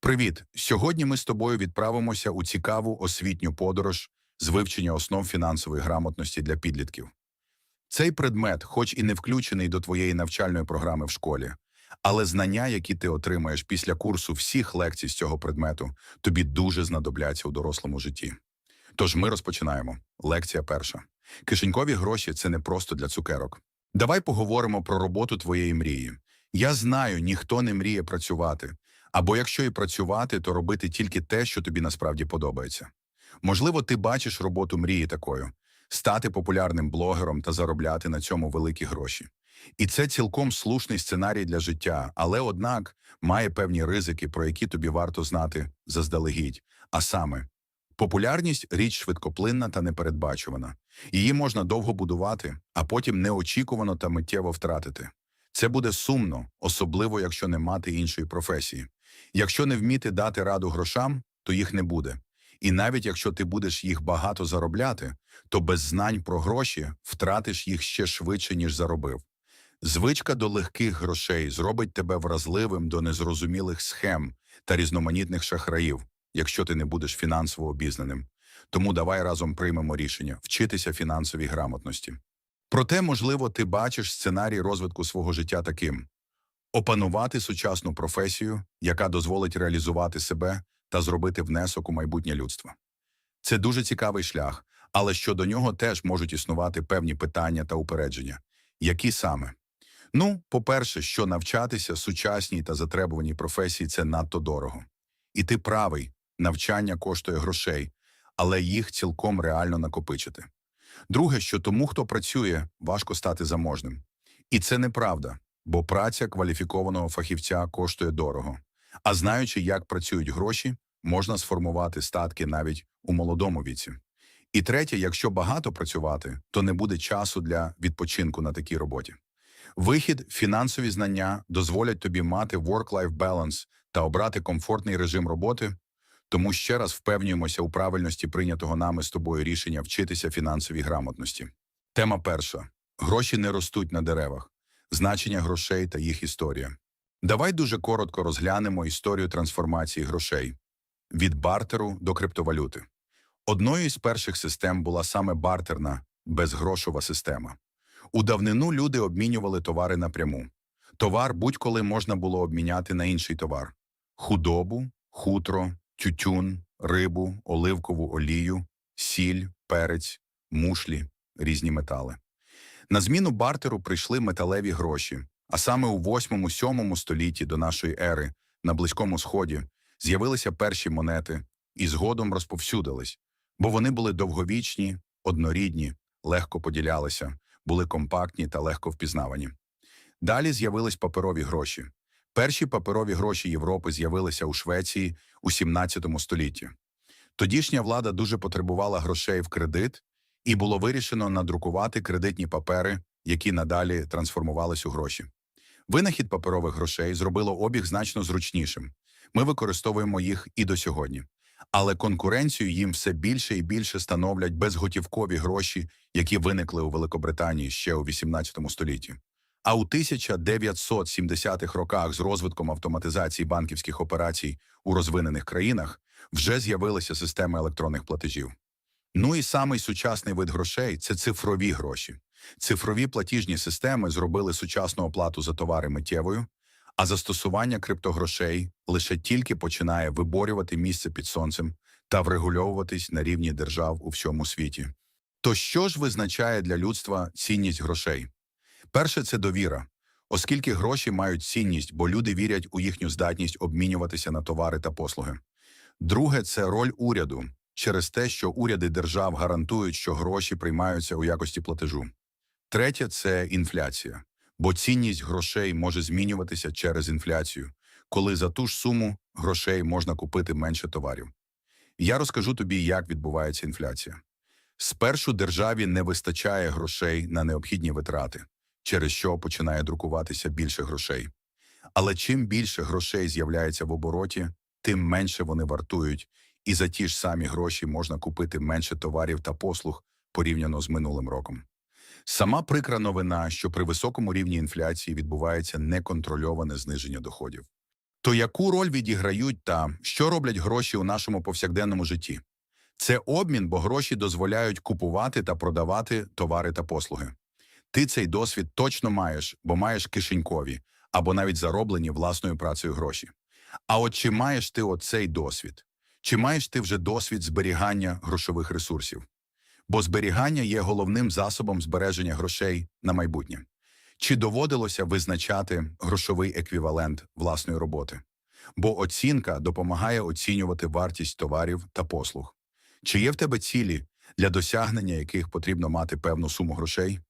Привіт! Сьогодні ми з тобою відправимося у цікаву освітню подорож з вивчення основ фінансової грамотності для підлітків. Цей предмет, хоч і не включений до твоєї навчальної програми в школі, але знання, які ти отримаєш після курсу всіх лекцій з цього предмету, тобі дуже знадобляться у дорослому житті. Тож ми розпочинаємо. Лекція перша. Кишенькові гроші це не просто для цукерок. Давай поговоримо про роботу твоєї мрії. Я знаю, ніхто не мріє працювати, або якщо і працювати, то робити тільки те, що тобі насправді подобається. Можливо, ти бачиш роботу мрії такою стати популярним блогером та заробляти на цьому великі гроші. І це цілком слушний сценарій для життя, але однак має певні ризики, про які тобі варто знати заздалегідь. А саме, популярність річ швидкоплинна та непередбачувана. Її можна довго будувати, а потім неочікувано та миттєво втратити. Це буде сумно, особливо якщо не мати іншої професії. Якщо не вміти дати раду грошам, то їх не буде. І навіть якщо ти будеш їх багато заробляти, то без знань про гроші втратиш їх ще швидше, ніж заробив. Звичка до легких грошей зробить тебе вразливим до незрозумілих схем та різноманітних шахраїв, якщо ти не будеш фінансово обізнаним. Тому давай разом приймемо рішення вчитися фінансовій грамотності. Проте, можливо, ти бачиш сценарій розвитку свого життя таким: опанувати сучасну професію, яка дозволить реалізувати себе та зробити внесок у майбутнє людства. Це дуже цікавий шлях, але щодо нього теж можуть існувати певні питання та упередження. Які саме? Ну, по-перше, що навчатися сучасній та затребуваній професії це надто дорого. І ти правий, навчання коштує грошей, але їх цілком реально накопичити. Друге, що тому, хто працює, важко стати заможним. І це неправда, бо праця кваліфікованого фахівця коштує дорого. А знаючи, як працюють гроші, можна сформувати статки навіть у молодому віці. І третє, якщо багато працювати, то не буде часу для відпочинку на такій роботі. Вихід, фінансові знання дозволять тобі мати work-life balance та обрати комфортний режим роботи, тому ще раз впевнюємося у правильності прийнятого нами з тобою рішення вчитися фінансовій грамотності. Тема перша: гроші не ростуть на деревах, значення грошей та їх історія. Давай дуже коротко розглянемо історію трансформації грошей від бартеру до криптовалюти. Одною із перших систем була саме бартерна, безгрошова система. У давнину люди обмінювали товари напряму. Товар будь-коли можна було обміняти на інший товар: худобу, хутро, тютюн, рибу, оливкову олію, сіль, перець, мушлі, різні метали. На зміну бартеру прийшли металеві гроші, а саме у 8-7 столітті до нашої ери на Близькому Сході з'явилися перші монети і згодом розповсюдились, бо вони були довговічні, однорідні, легко поділялися, були компактні та легко впізнавані. Далі з'явились паперові гроші. Перші паперові гроші Європи з'явилися у Швеції у 17 столітті. Тодішня влада дуже потребувала грошей в кредит, і було вирішено надрукувати кредитні папери, які надалі трансформувались у гроші. Винахід паперових грошей зробило обіг значно зручнішим. Ми використовуємо їх і до сьогодні. Але конкуренцію їм все більше і більше становлять безготівкові гроші, які виникли у Великобританії ще у 18 столітті. А у 1970-х роках з розвитком автоматизації банківських операцій у розвинених країнах вже з'явилися системи електронних платежів. Ну і самий сучасний вид грошей це цифрові гроші. Цифрові платіжні системи зробили сучасну оплату за товари миттєвою, а застосування криптогрошей лише тільки починає виборювати місце під сонцем та врегульовуватись на рівні держав у всьому світі. То що ж визначає для людства цінність грошей? Перше це довіра, оскільки гроші мають цінність, бо люди вірять у їхню здатність обмінюватися на товари та послуги. Друге це роль уряду через те, що уряди держав гарантують, що гроші приймаються у якості платежу. Третє це інфляція, бо цінність грошей може змінюватися через інфляцію, коли за ту ж суму грошей можна купити менше товарів. Я розкажу тобі, як відбувається інфляція. Спершу державі не вистачає грошей на необхідні витрати, через що починає друкуватися більше грошей. Але чим більше грошей з'являється в обороті, тим менше вони вартують, і за ті ж самі гроші можна купити менше товарів та послуг порівняно з минулим роком. Сама прикра новина, що при високому рівні інфляції відбувається неконтрольоване зниження доходів. То яку роль відіграють та що роблять гроші у нашому повсякденному житті? Це обмін, бо гроші дозволяють купувати та продавати товари та послуги. Ти цей досвід точно маєш, бо маєш кишенькові або навіть зароблені власною працею гроші. А от чи маєш ти оцей досвід? Чи маєш ти вже досвід зберігання грошових ресурсів? Бо зберігання є головним засобом збереження грошей на майбутнє. Чи доводилося визначати грошовий еквівалент власної роботи? Бо оцінка допомагає оцінювати вартість товарів та послуг. Чи є в тебе цілі, для досягнення яких потрібно мати певну суму грошей?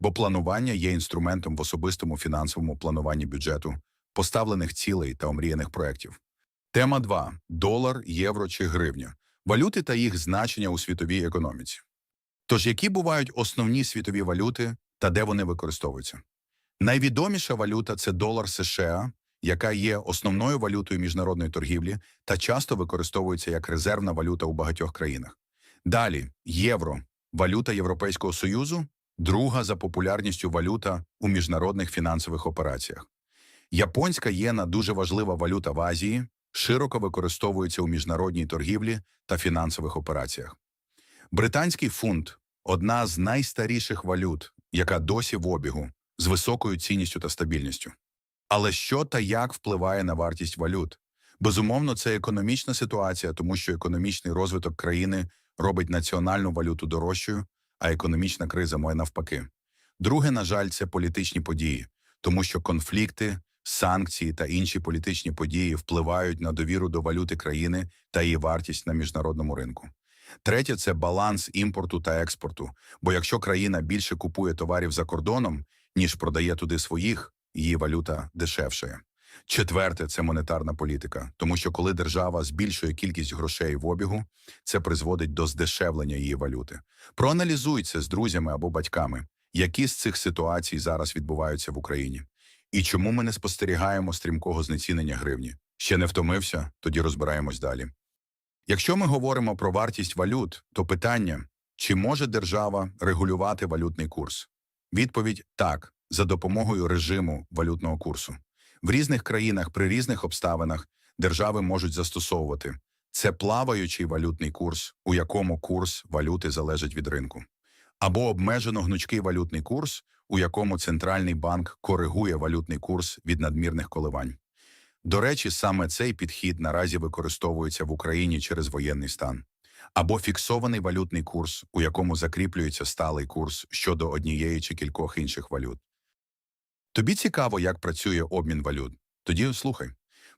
Бо планування є інструментом в особистому фінансовому плануванні бюджету, поставлених цілей та омріяних проєктів. Тема 2. Долар, євро чи гривня. Валюти та їх значення у світовій економіці. Тож, які бувають основні світові валюти та де вони використовуються? Найвідоміша валюта це долар США, яка є основною валютою міжнародної торгівлі та часто використовується як резервна валюта у багатьох країнах. Далі євро валюта Європейського Союзу, друга за популярністю валюта у міжнародних фінансових операціях. Японська єна дуже важлива валюта в Азії, широко використовується у міжнародній торгівлі та фінансових операціях. Британський фунт одна з найстаріших валют, яка досі в обігу, з високою цінністю та стабільністю. Але що та як впливає на вартість валют? Безумовно, це економічна ситуація, тому що економічний розвиток країни робить національну валюту дорожчою, а економічна криза має навпаки. Друге, на жаль, це політичні події, тому що конфлікти, санкції та інші політичні події впливають на довіру до валюти країни та її вартість на міжнародному ринку. Третє це баланс імпорту та експорту. Бо якщо країна більше купує товарів за кордоном, ніж продає туди своїх, її валюта дешевшає. Четверте це монетарна політика, тому що коли держава збільшує кількість грошей в обігу, це призводить до здешевлення її валюти. Проаналізуй це з друзями або батьками, які з цих ситуацій зараз відбуваються в Україні, і чому ми не спостерігаємо стрімкого знецінення гривні. Ще не втомився, тоді розбираємось далі. Якщо ми говоримо про вартість валют, то питання, чи може держава регулювати валютний курс? Відповідь так, за допомогою режиму валютного курсу. В різних країнах при різних обставинах держави можуть застосовувати це плаваючий валютний курс, у якому курс валюти залежить від ринку, або обмежено гнучкий валютний курс, у якому центральний банк коригує валютний курс від надмірних коливань. До речі, саме цей підхід наразі використовується в Україні через воєнний стан, або фіксований валютний курс, у якому закріплюється сталий курс щодо однієї чи кількох інших валют. Тобі цікаво, як працює обмін валют? Тоді слухай.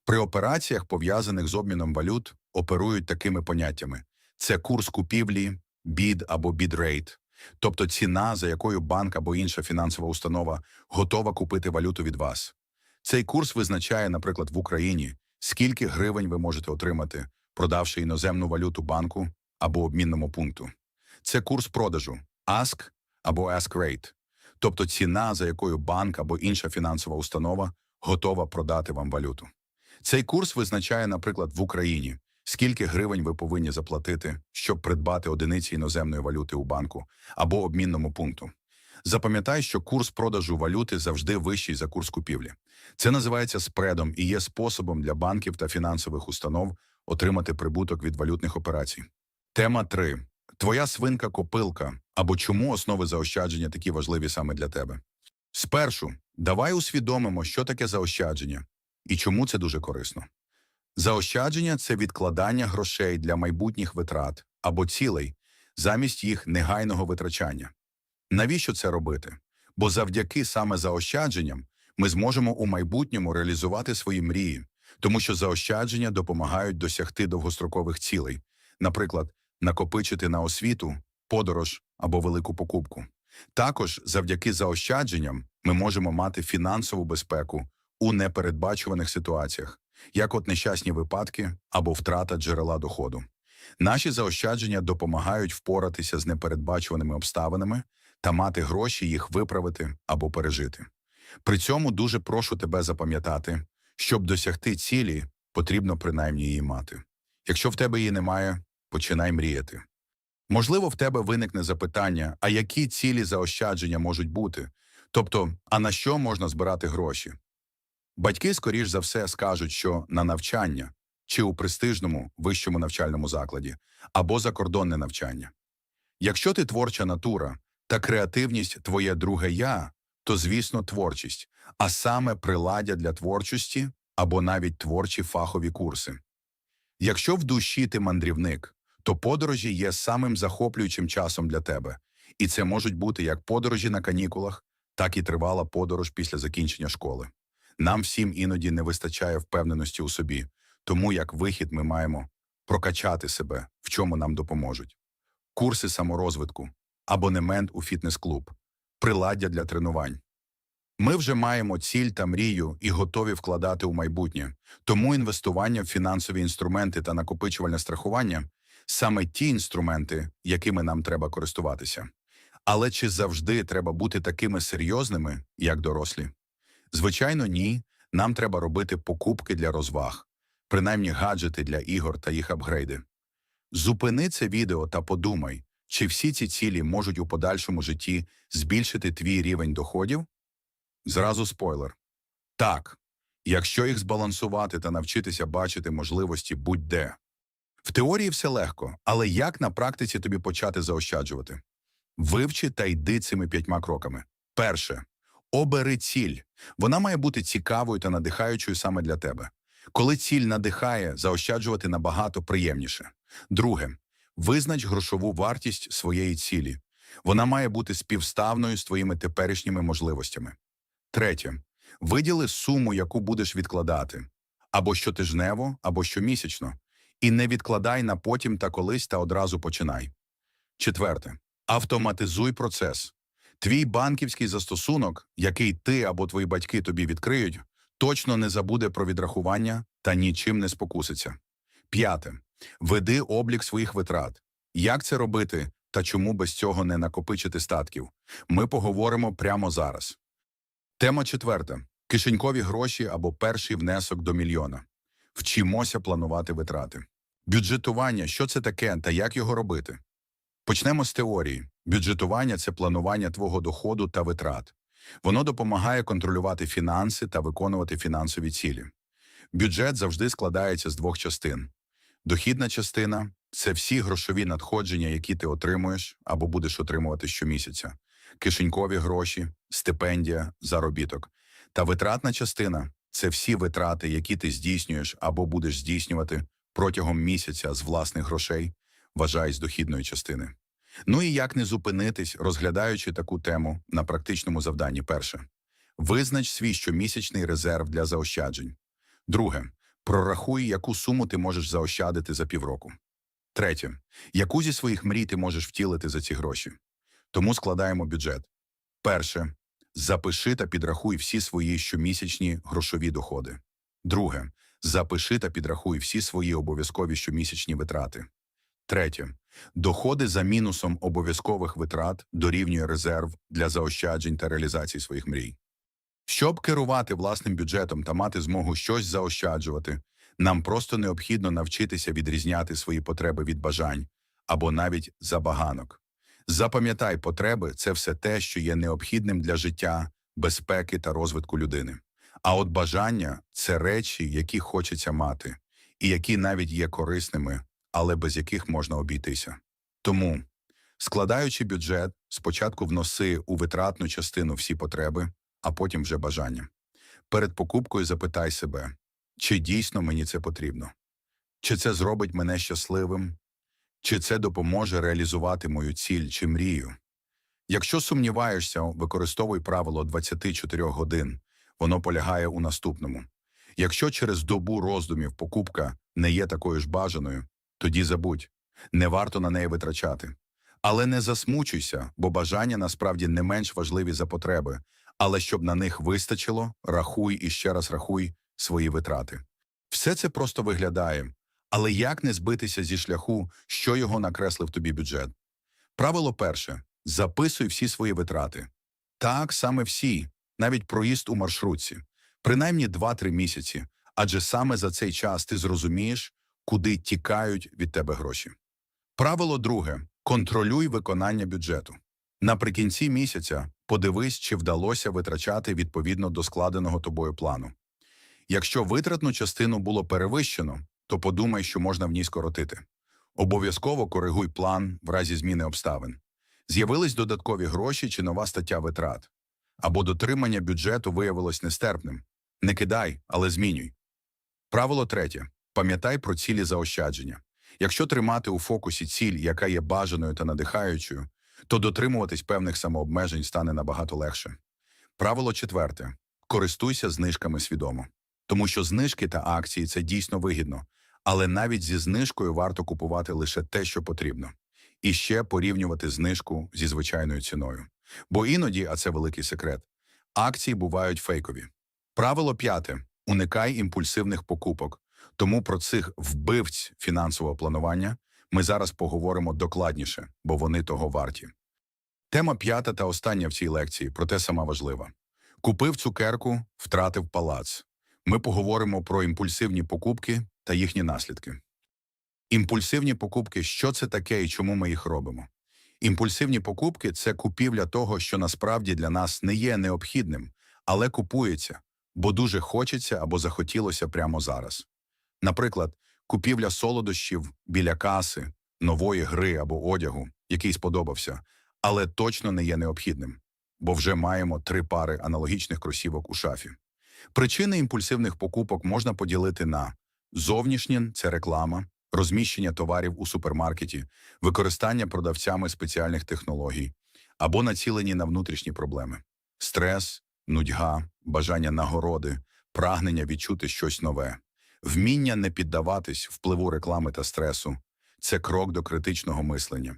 При операціях, пов'язаних з обміном валют, оперують такими поняттями: це курс купівлі, бід або бідрейт, тобто ціна, за якою банк або інша фінансова установа готова купити валюту від вас. Цей курс визначає, наприклад, в Україні, скільки гривень ви можете отримати, продавши іноземну валюту банку або обмінному пункту. Це курс продажу ask або ask rate, тобто ціна, за якою банк або інша фінансова установа готова продати вам валюту. Цей курс визначає, наприклад, в Україні, скільки гривень ви повинні заплатити, щоб придбати одиниці іноземної валюти у банку або обмінному пункту. Запам'ятай, що курс продажу валюти завжди вищий за курс купівлі. Це називається спредом і є способом для банків та фінансових установ отримати прибуток від валютних операцій. Тема 3. Твоя свинка-копилка або чому основи заощадження такі важливі саме для тебе. Спершу, давай усвідомимо, що таке заощадження і чому це дуже корисно. Заощадження це відкладання грошей для майбутніх витрат або цілей замість їх негайного витрачання. Навіщо це робити? Бо завдяки саме заощадженням ми зможемо у майбутньому реалізувати свої мрії, тому що заощадження допомагають досягти довгострокових цілей, наприклад, накопичити на освіту, подорож або велику покупку. Також завдяки заощадженням ми можемо мати фінансову безпеку у непередбачуваних ситуаціях, як от нещасні випадки або втрата джерела доходу. Наші заощадження допомагають впоратися з непередбачуваними обставинами та мати гроші їх виправити або пережити. При цьому дуже прошу тебе запам'ятати, щоб досягти цілі, потрібно принаймні її мати. Якщо в тебе її немає, починай мріяти. Можливо, в тебе виникне запитання, а які цілі заощадження можуть бути? Тобто, а на що можна збирати гроші? Батьки, скоріш за все, скажуть, що на навчання чи у престижному вищому навчальному закладі, або закордонне навчання. Якщо ти творча натура та креативність твоє друге я, то, звісно, творчість, а саме приладдя для творчості або навіть творчі фахові курси. Якщо в душі ти мандрівник, то подорожі є самим захоплюючим часом для тебе, і це можуть бути як подорожі на канікулах, так і тривала подорож після закінчення школи. Нам всім іноді не вистачає впевненості у собі, тому як вихід ми маємо прокачати себе, в чому нам допоможуть. Курси саморозвитку, абонемент у фітнес-клуб, приладдя для тренувань. Ми вже маємо ціль та мрію і готові вкладати у майбутнє, тому інвестування в фінансові інструменти та накопичувальне страхування саме ті інструменти, якими нам треба користуватися. Але чи завжди треба бути такими серйозними, як дорослі? Звичайно, ні. Нам треба робити покупки для розваг, принаймні гаджети для ігор та їх апгрейди. Зупини це відео та подумай, чи всі ці цілі можуть у подальшому житті збільшити твій рівень доходів? Зразу спойлер. Так, якщо їх збалансувати та навчитися бачити можливості будь-де. В теорії все легко, але як на практиці тобі почати заощаджувати? Вивчи та йди цими п'ятьма кроками. Перше. Обери ціль. Вона має бути цікавою та надихаючою саме для тебе. Коли ціль надихає, заощаджувати набагато приємніше. Друге. Визнач грошову вартість своєї цілі. Вона має бути співставною з твоїми теперішніми можливостями. Третє. Виділи суму, яку будеш відкладати. Або щотижнево, або щомісячно. І не відкладай на потім та колись та одразу починай. Четверте. Автоматизуй процес. Твій банківський застосунок, який ти або твої батьки тобі відкриють, точно не забуде про відрахування та нічим не спокуситься. П'яте. Веди облік своїх витрат. Як це робити та чому без цього не накопичити статків? Ми поговоримо прямо зараз. Тема четверта. Кишенькові гроші або перший внесок до мільйона. Вчимося планувати витрати. Бюджетування що це таке та як його робити? Почнемо з теорії. Бюджетування це планування твого доходу та витрат. Воно допомагає контролювати фінанси та виконувати фінансові цілі. Бюджет завжди складається з двох частин. Дохідна частина це всі грошові надходження, які ти отримуєш або будеш отримувати щомісяця, кишенькові гроші, стипендія, заробіток. Та витратна частина це всі витрати, які ти здійснюєш або будеш здійснювати протягом місяця з власних грошей, вважай з дохідної частини. Ну і як не зупинитись, розглядаючи таку тему на практичному завданні перше. Визнач свій щомісячний резерв для заощаджень. Друге. Прорахуй, яку суму ти можеш заощадити за півроку. Третє. Яку зі своїх мрій ти можеш втілити за ці гроші. Тому складаємо бюджет. Перше. Запиши та підрахуй всі свої щомісячні грошові доходи. Друге. Запиши та підрахуй всі свої обов'язкові щомісячні витрати. Третє. Доходи за мінусом обов'язкових витрат дорівнює резерв для заощаджень та реалізації своїх мрій. Щоб керувати власним бюджетом та мати змогу щось заощаджувати, нам просто необхідно навчитися відрізняти свої потреби від бажань або навіть забаганок. Запам'ятай, потреби це все те, що є необхідним для життя, безпеки та розвитку людини. А от бажання це речі, які хочеться мати, і які навіть є корисними, але без яких можна обійтися. Тому, складаючи бюджет, спочатку вноси у витратну частину всі потреби, а потім вже бажання. Перед покупкою запитай себе, чи дійсно мені це потрібно, чи це зробить мене щасливим, чи це допоможе реалізувати мою ціль чи мрію. Якщо сумніваєшся, використовуй правило 24 годин, воно полягає у наступному. Якщо через добу роздумів покупка не є такою ж бажаною, тоді забудь, не варто на неї витрачати. Але не засмучуйся, бо бажання насправді не менш важливі за потреби, але щоб на них вистачило, рахуй і ще раз рахуй свої витрати. Все це просто виглядає, але як не збитися зі шляху, що його накреслив тобі бюджет? Правило перше записуй всі свої витрати. Так, саме всі, навіть проїзд у маршрутці, принаймні 2-3 місяці, адже саме за цей час ти зрозумієш, куди тікають від тебе гроші. Правило друге контролюй виконання бюджету. Наприкінці місяця подивись, чи вдалося витрачати відповідно до складеного тобою плану. Якщо витратну частину було перевищено, то подумай, що можна в ній скоротити. Обов'язково коригуй план в разі зміни обставин. З'явились додаткові гроші чи нова стаття витрат. Або дотримання бюджету виявилось нестерпним. Не кидай, але змінюй. Правило третє. Пам'ятай про цілі заощадження. Якщо тримати у фокусі ціль, яка є бажаною та надихаючою, то дотримуватись певних самообмежень стане набагато легше. Правило четверте. Користуйся знижками свідомо. Тому що знижки та акції це дійсно вигідно, але навіть зі знижкою варто купувати лише те, що потрібно. І ще порівнювати знижку зі звичайною ціною. Бо іноді, а це великий секрет, акції бувають фейкові. Правило п'яте. Уникай імпульсивних покупок. Тому про цих вбивць фінансового планування ми зараз поговоримо докладніше, бо вони того варті. Тема п'ята та остання в цій лекції, проте сама важлива. Купив цукерку, втратив палац. Ми поговоримо про імпульсивні покупки та їхні наслідки. Імпульсивні покупки що це таке і чому ми їх робимо? Імпульсивні покупки це купівля того, що насправді для нас не є необхідним, але купується, бо дуже хочеться або захотілося прямо зараз. Наприклад, купівля солодощів біля каси, нової гри або одягу, який сподобався, але точно не є необхідним, бо вже маємо три пари аналогічних кросівок у шафі. Причини імпульсивних покупок можна поділити на зовнішні це реклама, розміщення товарів у супермаркеті, використання продавцями спеціальних технологій або націлені на внутрішні проблеми, стрес, нудьга, бажання нагороди, прагнення відчути щось нове. Вміння не піддаватись впливу реклами та стресу це крок до критичного мислення.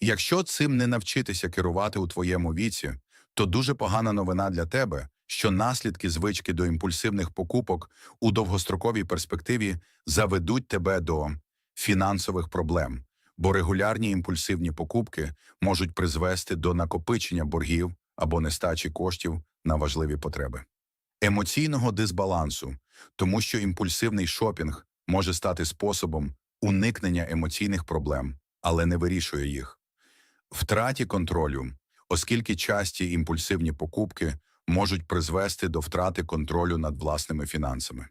Якщо цим не навчитися керувати у твоєму віці, то дуже погана новина для тебе, що наслідки звички до імпульсивних покупок у довгостроковій перспективі заведуть тебе до фінансових проблем, бо регулярні імпульсивні покупки можуть призвести до накопичення боргів або нестачі коштів на важливі потреби. Емоційного дисбалансу, тому що імпульсивний шопінг може стати способом уникнення емоційних проблем, але не вирішує їх. Втраті контролю, оскільки часті імпульсивні покупки можуть призвести до втрати контролю над власними фінансами.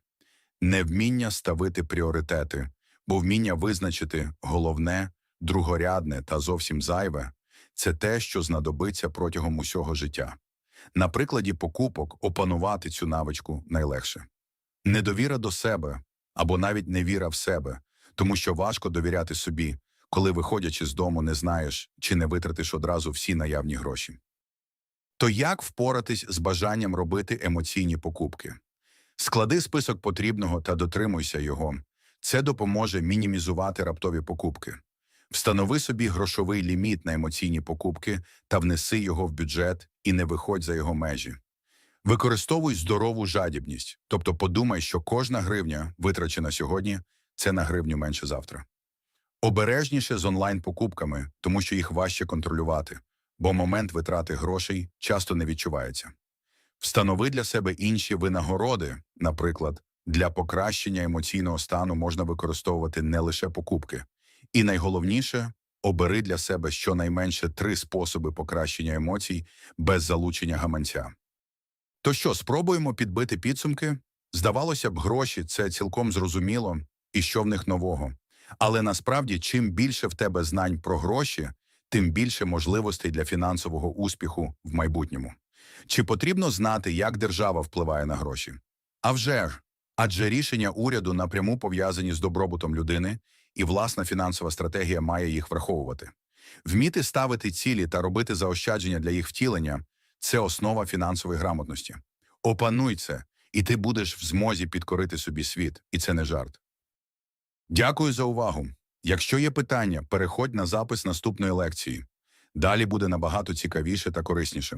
Невміння ставити пріоритети, бо вміння визначити головне, другорядне та зовсім зайве це те, що знадобиться протягом усього життя. На прикладі покупок опанувати цю навичку найлегше. Недовіра до себе або навіть невіра в себе, тому що важко довіряти собі, коли, виходячи з дому, не знаєш чи не витратиш одразу всі наявні гроші. То як впоратись з бажанням робити емоційні покупки? Склади список потрібного та дотримуйся його. Це допоможе мінімізувати раптові покупки. Встанови собі грошовий ліміт на емоційні покупки та внеси його в бюджет і не виходь за його межі. Використовуй здорову жадібність, тобто подумай, що кожна гривня, витрачена сьогодні, це на гривню менше завтра. Обережніше з онлайн-покупками, тому що їх важче контролювати, бо момент витрати грошей часто не відчувається. Встанови для себе інші винагороди, наприклад, для покращення емоційного стану можна використовувати не лише покупки. І найголовніше обери для себе щонайменше три способи покращення емоцій без залучення гаманця. То що, спробуємо підбити підсумки? Здавалося б, гроші це цілком зрозуміло, і що в них нового. Але насправді, чим більше в тебе знань про гроші, тим більше можливостей для фінансового успіху в майбутньому. Чи потрібно знати, як держава впливає на гроші? А вже ж, адже рішення уряду напряму пов'язані з добробутом людини, і власна фінансова стратегія має їх враховувати. Вміти ставити цілі та робити заощадження для їх втілення це основа фінансової грамотності. Опануй це, і ти будеш в змозі підкорити собі світ, і це не жарт. Дякую за увагу. Якщо є питання, переходь на запис наступної лекції. Далі буде набагато цікавіше та корисніше.